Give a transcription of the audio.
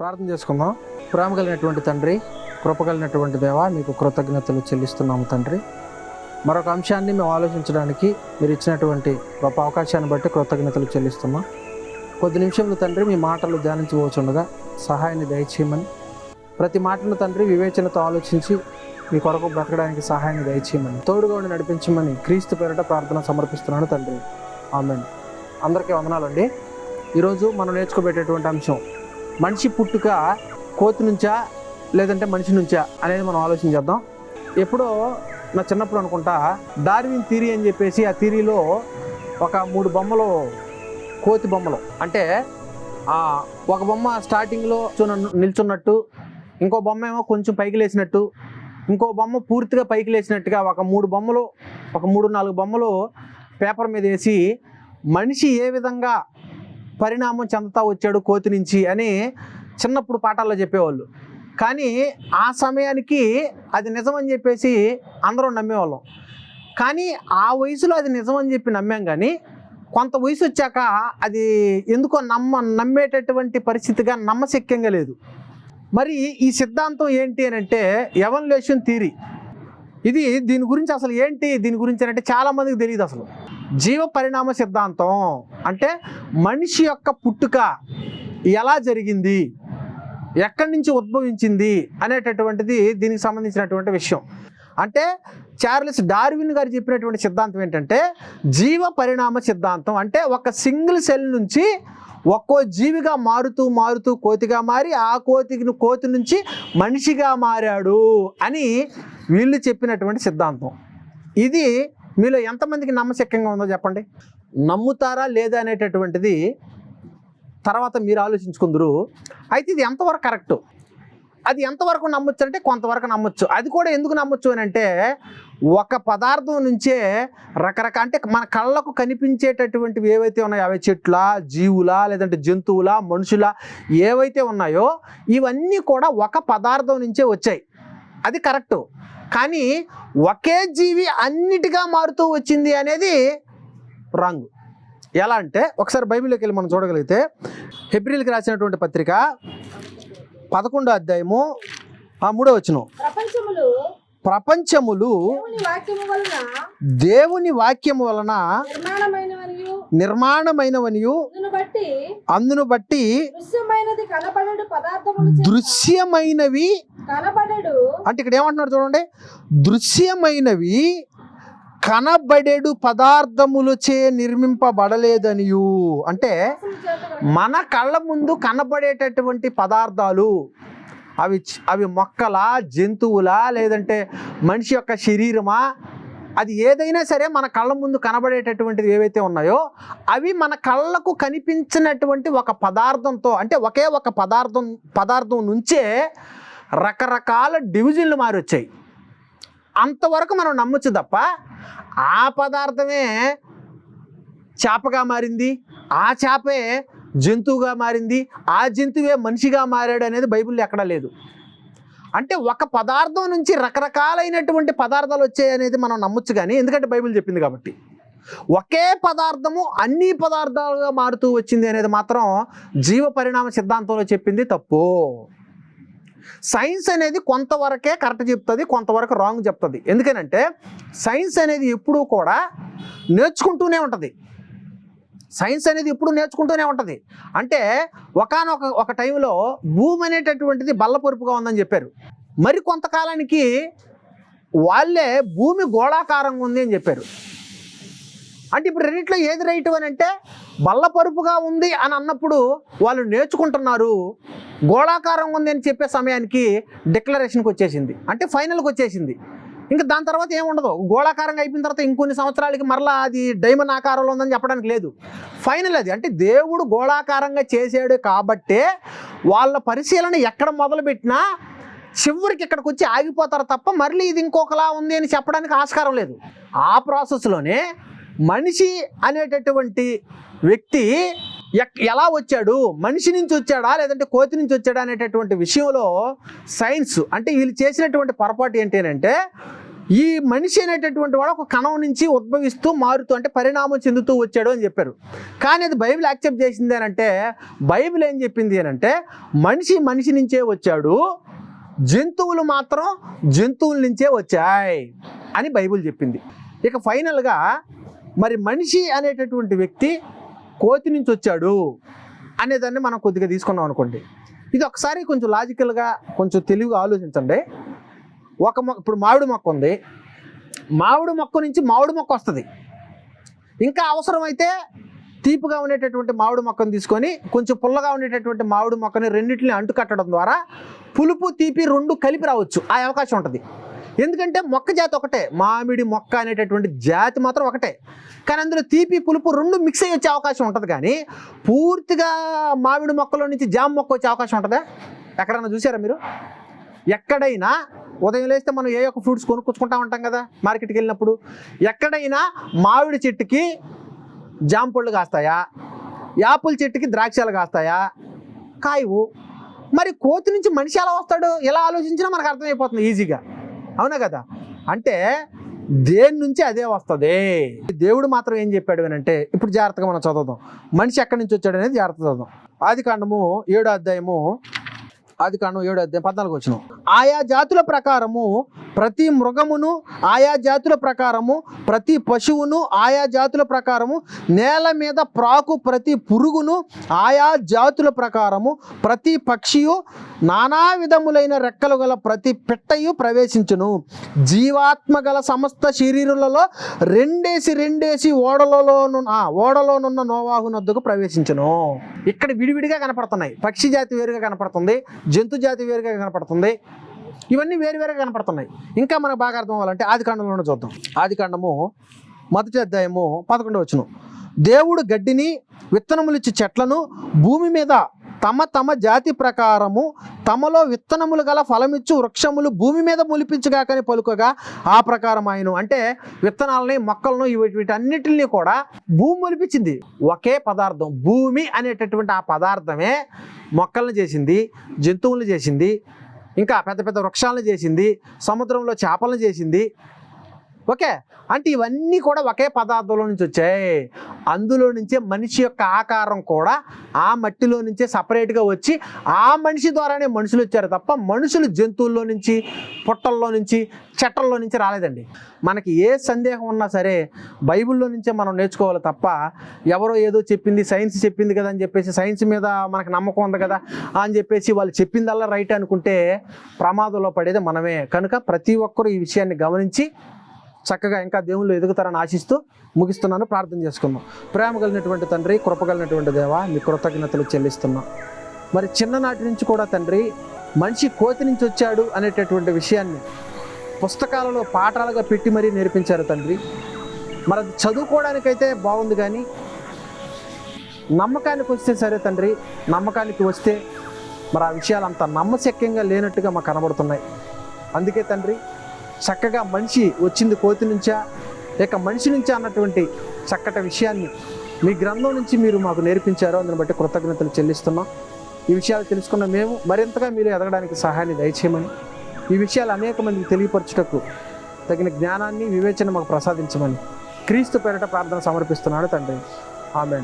ప్రార్థన చేసుకుందాం. ప్రేమ కలిగినటువంటి తండ్రి కృప కలిగినటువంటి దేవా మీకు కృతజ్ఞతలు చెల్లిస్తున్నాము తండ్రి. మరొక అంశాన్ని మేము ఆలోచించడానికి మీరు ఇచ్చినటువంటి గొప్ప అవకాశాన్ని బట్టి కృతజ్ఞతలు చెల్లిస్తున్నాం. కొద్ది నిమిషంలో తండ్రి మీ మాటలు ధ్యానించవచ్చుండగా సహాయాన్ని దయచేయమని. ప్రతి మాటను తండ్రి వివేచనతో ఆలోచించి మీ కొరకు బ్రతకడానికి సహాయాన్ని దయచేయమని. తోడుగా ఉండి నడిపించమని క్రీస్తు పేరిట ప్రార్థన సమర్పిస్తున్నాను తండ్రి. ఆమె అందరికీ వందనాలండి. ఈరోజు మనం నేర్చుకోబెట్టేటువంటి అంశం మనిషి పుట్టుక కోతి నుంచా లేదంటే మనిషి నుంచా అనేది మనం ఆలోచించేద్దాం ఎప్పుడో నా చిన్నప్పుడు అనుకుంటా డార్విన్ థీరీ అని చెప్పేసి ఆ థీరీలో ఒక మూడు బొమ్మలు కోతి బొమ్మలు. అంటే ఒక బొమ్మ స్టార్టింగ్లో నిల్చున్నట్టు ఇంకో బొమ్మ ఏమో కొంచెం పైకి లేచినట్టు ఇంకో బొమ్మ పూర్తిగా పైకి లేచినట్టుగా ఒక మూడు బొమ్మలు ఒక మూడు నాలుగు బొమ్మలు పేపర్ మీద వేసి మనిషి ఏ విధంగా పరిణామం చెందుతా వచ్చాడు కోతి నుంచి అని చిన్నప్పుడు పాఠాల్లో చెప్పేవాళ్ళు. కానీ ఆ సమయానికి అది నిజమని చెప్పేసి అందరూ నమ్మేవాళ్ళం. కానీ ఆ వయసులో అది నిజమని చెప్పి నమ్మాం కానీ కొంత వయసు వచ్చాక అది ఎందుకో నమ్మ నమ్మేటటువంటి పరిస్థితిగా నమ్మశక్యంగా లేదు. మరి ఈ సిద్ధాంతం ఏంటి అని అంటే ఎవల్యూషన్ థీరీ ఇది దీని గురించి అసలు ఏంటి? దీని గురించి అంటే చాలామందికి తెలియదు అసలు. జీవ పరిణామ సిద్ధాంతం అంటే మనిషి యొక్క పుట్టుక ఎలా జరిగింది? ఎక్కడి నుంచి ఉద్భవించింది? అనేటటువంటిది దీనికి సంబంధించినటువంటి విషయం. అంటే చార్లెస్ డార్విన్ గారు చెప్పినటువంటి సిద్ధాంతం ఏంటంటే జీవ పరిణామ సిద్ధాంతం అంటే ఒక సింగిల్ సెల్ నుంచి ఒక్కో జీవిగా మారుతూ మారుతూ కోతిగా మారి ఆ కోతికి కోతి నుంచి మనిషిగా మారాడు అని వీళ్ళు చెప్పినటువంటి సిద్ధాంతం. ఇది మీలో ఎంతమందికి నమ్మశక్యంగా ఉందో చెప్పండి. నమ్ముతారా లేదా అనేటటువంటిది తర్వాత మీరు ఆలోచించుకుందరు. అయితే ఇది ఎంతవరకు కరెక్ట్? అది ఎంతవరకు నమ్మొచ్చు అంటే కొంతవరకు నమ్మొచ్చు. అది కూడా ఎందుకు నమ్మొచ్చు అని అంటే ఒక పదార్థం నుంచే రకరకాల అంటే మన కళ్ళకు కనిపించేటటువంటివి ఏవైతే ఉన్నాయో అవి చెట్ల జీవుల లేదంటే జంతువుల మనుషుల ఏవైతే ఉన్నాయో ఇవన్నీ కూడా ఒక పదార్థం నుంచే వచ్చాయి. అది కరెక్ట్. కానీ ఒకే జీవి అన్నిటిగా మారుతూ వచ్చింది అనేది రాంగ్. ఎలా అంటే ఒకసారి బైబిల్లోకి వెళ్ళి మనం చూడగలిగితే హెబ్రిల్కి రాసినటువంటి పత్రిక పదకొండో అధ్యాయము ఆ మూడో వచనం. ప్రపంచములు దేవుని వాక్యము వలన నిర్మాణమైనవనియు అందును బట్టి దృశ్యమైనవి కనబడడు. అంటే ఇక్కడ ఏమంటున్నారు చూడండి దృశ్యమైనవి కనబడేడు పదార్థములచే నిర్మింపబడలేదనియు. అంటే మన కళ్ళ ముందు కనబడేటటువంటి పదార్థాలు అవి అవి మొక్కలా జంతువులా లేదంటే మనిషి యొక్క శరీరమా అది ఏదైనా సరే మన కళ్ళ ముందు కనబడేటటువంటివి ఏవైతే ఉన్నాయో అవి మన కళ్ళకు కనిపించినటువంటి ఒక పదార్థంతో అంటే ఒకే ఒక పదార్థం పదార్థం నుంచే రకరకాల డివిజన్లు మారొచ్చాయి. అంతవరకు మనం నమ్మొచ్చు తప్ప ఆ పదార్థమే చేపగా మారింది ఆ చేపే జంతువుగా మారింది ఆ జంతువే మనిషిగా మారాడు అనేది బైబిల్లో ఎక్కడా లేదు. అంటే ఒక పదార్థం నుంచి రకరకాలైనటువంటి పదార్థాలు వచ్చాయి అనేది మనం నమ్మొచ్చు కానీ ఎందుకంటే బైబిల్ చెప్పింది కాబట్టి. ఒకే పదార్థము అన్ని పదార్థాలుగా మారుతూ వచ్చింది అనేది మాత్రం జీవ పరిణామ సిద్ధాంతంలో చెప్పింది తప్పు. సైన్స్ అనేది కొంతవరకే కరెక్ట్ చెప్తుంది కొంతవరకు రాంగ్ చెప్తుంది. ఎందుకనంటే సైన్స్ అనేది ఎప్పుడూ కూడా నేర్చుకుంటూనే ఉంటుంది. సైన్స్ అనేది ఎప్పుడు నేర్చుకుంటూనే ఉంటుంది. అంటే ఒకనొక ఒక టైంలో భూమి అనేటటువంటిది బల్లపరుపుగా ఉందని చెప్పారు. మరి కొంతకాలానికి వాళ్ళే భూమి గోళాకారంగా ఉంది అని చెప్పారు. అంటే ఇప్పుడు రెండిట్లో ఏది రైట్ అని అంటే బల్లపరుపుగా ఉంది అని అన్నప్పుడు వాళ్ళు నేర్చుకుంటున్నారు గోళాకారంగా ఉంది అని చెప్పే సమయానికి డిక్లరేషన్కి వచ్చేసింది. అంటే ఫైనల్కి వచ్చేసింది. ఇంకా దాని తర్వాత ఏముండదు గోళాకారంగా అయిపోయిన తర్వాత ఇంకొన్ని సంవత్సరాలకి మరలా అది డైమండ్ ఆకారంలో ఉందని చెప్పడానికి లేదు. ఫైనల్ అది. అంటే దేవుడు గోళాకారంగా చేసాడు కాబట్టే వాళ్ళ పరిశీలన ఎక్కడ మొదలుపెట్టినా చివరికి ఇక్కడికి వచ్చి ఆగిపోతారు తప్ప మళ్ళీ ఇది ఇంకొకలా ఉంది అని చెప్పడానికి ఆస్కారం లేదు. ఆ ప్రాసెస్లోనే మనిషి అనేటటువంటి వ్యక్తి ఎక్- ఎలా వచ్చాడు? మనిషి నుంచి వచ్చాడా? లేదంటే కోతి నుంచి వచ్చాడా అనేటటువంటి విషయంలో సైన్స్ అంటే వీళ్ళు చేసినటువంటి పొరపాటు ఏంటి అని అంటే ఈ మనిషి అనేటటువంటి వాడు ఒక కణం నుంచి ఉద్భవిస్తూ మారుతూ అంటే పరిణామం చెందుతూ వచ్చాడు అని చెప్పారు. కానీ అది బైబిల్ యాక్సెప్ట్ చేసింది అంటే బైబిల్ ఏం చెప్పింది అంటే మనిషి మనిషి నుంచే వచ్చాడు జంతువులు మాత్రం జంతువుల నుంచే వచ్చాయి అని బైబిల్ చెప్పింది. ఇక ఫైనల్గా మరి మనిషి అనేటటువంటి వ్యక్తి కోతి నుంచి వచ్చాడు అనేదాన్ని మనం కొద్దిగా తీసుకున్నాం అనుకోండి. ఇది ఒకసారి కొంచెం లాజికల్గా కొంచెం తెలివిగా ఆలోచించండి. ఒక మొక్క ఇప్పుడు మామిడి మొక్క ఉంది. మామిడి మొక్క నుంచి మామిడి మొక్క వస్తుంది. ఇంకా అవసరమైతే తీపిగా ఉండేటటువంటి మామిడి మొక్కను తీసుకొని కొంచెం పుల్లగా ఉండేటటువంటి మామిడి మొక్కని రెండింటిని అంటు కట్టడం ద్వారా పులుపు తీపి రెండు కలిపి రావచ్చు. ఆ అవకాశం ఉంటుంది. ఎందుకంటే మొక్క జాతి ఒకటే మామిడి మొక్క అనేటటువంటి జాతి మాత్రం ఒకటే. కానీ అందులో తీపి పులుపు రెండు మిక్స్ అయ్యి వచ్చే అవకాశం ఉంటుంది కానీ పూర్తిగా మామిడి మొక్కలో నుంచి జామ మొక్క వచ్చే అవకాశం ఉంటుందా? ఎక్కడన్నా చూసారా మీరు? ఎక్కడైనా ఉదయం లేస్తే మనం ఏ ఒక్క ఫ్రూట్స్ కొనుక్కొచ్చుకుంటా ఉంటాం కదా మార్కెట్కి వెళ్ళినప్పుడు. ఎక్కడైనా మామిడి చెట్టుకి జామ పళ్ళు కాస్తాయా? యాపిల్ చెట్టుకి ద్రాక్షలు కాస్తాయా? కాయవు. మరి కోతి నుంచి మనిషి ఎలా వస్తాడు? ఎలా ఆలోచించినా మనకు అర్థమైపోతుంది ఈజీగా అవునా కదా? అంటే దేని నుంచి అదే వస్తుంది? దేవుడు మాత్రం ఏం చెప్పాడు అంటే ఇప్పుడు జాగ్రత్తగా మనం చదువుదాం. మనిషి ఎక్కడి నుంచి వచ్చాడు అనేది జాగ్రత్త చదువుదాం. ఆది కాండము ఏడో అధ్యాయము ఆది కాండం ఏడో అధ్యాయం పద్నాలుగు వచ్చిన. ఆయా జాతుల ప్రకారము ప్రతి మృగమును ఆయా జాతుల ప్రకారము ప్రతి పశువును ఆయా జాతుల ప్రకారము నేల మీద ప్రాకు ప్రతి పురుగును ఆయా జాతుల ప్రకారము ప్రతి పక్షియు నానా విధములైన రెక్కలు గల ప్రతి పిట్టయు ప్రవేశించును. జీవాత్మ గల సమస్త శరీరులలో రెండేసి రెండేసి ఓడలలోను ఓడలోనున్న నోవాహు నద్దుకు ప్రవేశించును. ఇక్కడ విడివిడిగా కనపడుతున్నాయి. పక్షి జాతి వేరుగా కనపడుతుంది జంతు జాతి వేరుగా కనపడుతుంది. ఇవన్నీ వేరువేరుగా కనపడుతున్నాయి. ఇంకా మనకు బాగా అర్థం అవ్వాలంటే ఆదికాండంలోనే చూద్దాం. ఆదికాండము మొదటి అధ్యాయము పదకొండు వచ్చును దేవుడు గడ్డిని విత్తనములిచ్చి చెట్లను భూమి మీద తమ తమ జాతి ప్రకారము తమలో విత్తనములు గల ఫలమిచ్చు వృక్షములు భూమి మీద ములిపించగాకని పలుకగా ఆ ప్రకారం ఆయన అంటే విత్తనాలని మొక్కలను ఇవి- వీటన్నిటిని కూడా భూమి మొలిపించింది. ఒకే పదార్థం భూమి అనేటటువంటి ఆ పదార్థమే మొక్కలను చేసింది జంతువులను చేసింది ఇంకా పెద్ద పెద్ద వృక్షాలను చేసింది సముద్రంలో చేపలను చేసింది. ఓకే? అంటే ఇవన్నీ కూడా ఒకే పదార్థంలో నుంచి వచ్చాయి. అందులో నుంచే మనిషి యొక్క ఆకారం కూడా ఆ మట్టిలో నుంచే సపరేట్గా వచ్చి ఆ మనిషి ద్వారానే మనుషులు వచ్చారు తప్ప మనుషులు జంతువుల్లో నుంచి పుట్టల్లో నుంచి చెట్టల్లో నుంచి రాలేదండి. మనకి ఏ సందేహం ఉన్నా సరే బైబిల్లో నుంచే మనం నేర్చుకోవాలి తప్ప ఎవరో ఏదో చెప్పింది సైన్స్ చెప్పింది కదా అని చెప్పేసి సైన్స్ మీద మనకు నమ్మకం ఉంది కదా అని చెప్పేసి వాళ్ళు చెప్పిందల్లా రైట్ అనుకుంటే ప్రమాదంలో పడేది మనమే. కనుక ప్రతి ఒక్కరూ ఈ విషయాన్ని గమనించి చక్కగా ఇంకా దేవుళ్ళు ఎదుగుతారని ఆశిస్తూ ముగిస్తున్నాను. ప్రార్థన చేసుకుందాం. ప్రేమ కలిగినటువంటి తండ్రి కృపగలిగినటువంటి దేవ మీ కృతజ్ఞతలు చెల్లిస్తున్నాం. మరి చిన్ననాటి నుంచి కూడా తండ్రి మనిషి కోతి నుంచి వచ్చాడు అనేటటువంటి విషయాన్ని పుస్తకాలలో పాఠాలుగా పెట్టి మరీ నేర్పించారు తండ్రి. మరి అది చదువుకోవడానికైతే బాగుంది కానీ నమ్మకానికి వస్తే సరే తండ్రి నమ్మకానికి వస్తే మరి ఆ విషయాలు అంత నమ్మశక్యంగా లేనట్టుగా మాకు కనబడుతున్నాయి. అందుకే తండ్రి చక్కగా మనిషి వచ్చింది కోతి నుంచా? లేక మనిషి నుంచా అన్నటువంటి చక్కటి విషయాన్ని మీ గ్రంథం నుంచి మీరు మాకు నేర్పించారు అందుని బట్టి కృతజ్ఞతలు చెల్లిస్తున్నాం. ఈ విషయాలు తెలుసుకున్న మేము మరింతగా మీరు ఎదగడానికి సహాయాన్ని దయచేయమని ఈ విషయాలు అనేక మందికి తెలియపరచుటకు తగిన జ్ఞానాన్ని వివేచన మాకు ప్రసాదించమని క్రీస్తు పేరట ప్రార్థన సమర్పిస్తున్నాడు తండ్రి. ఆమె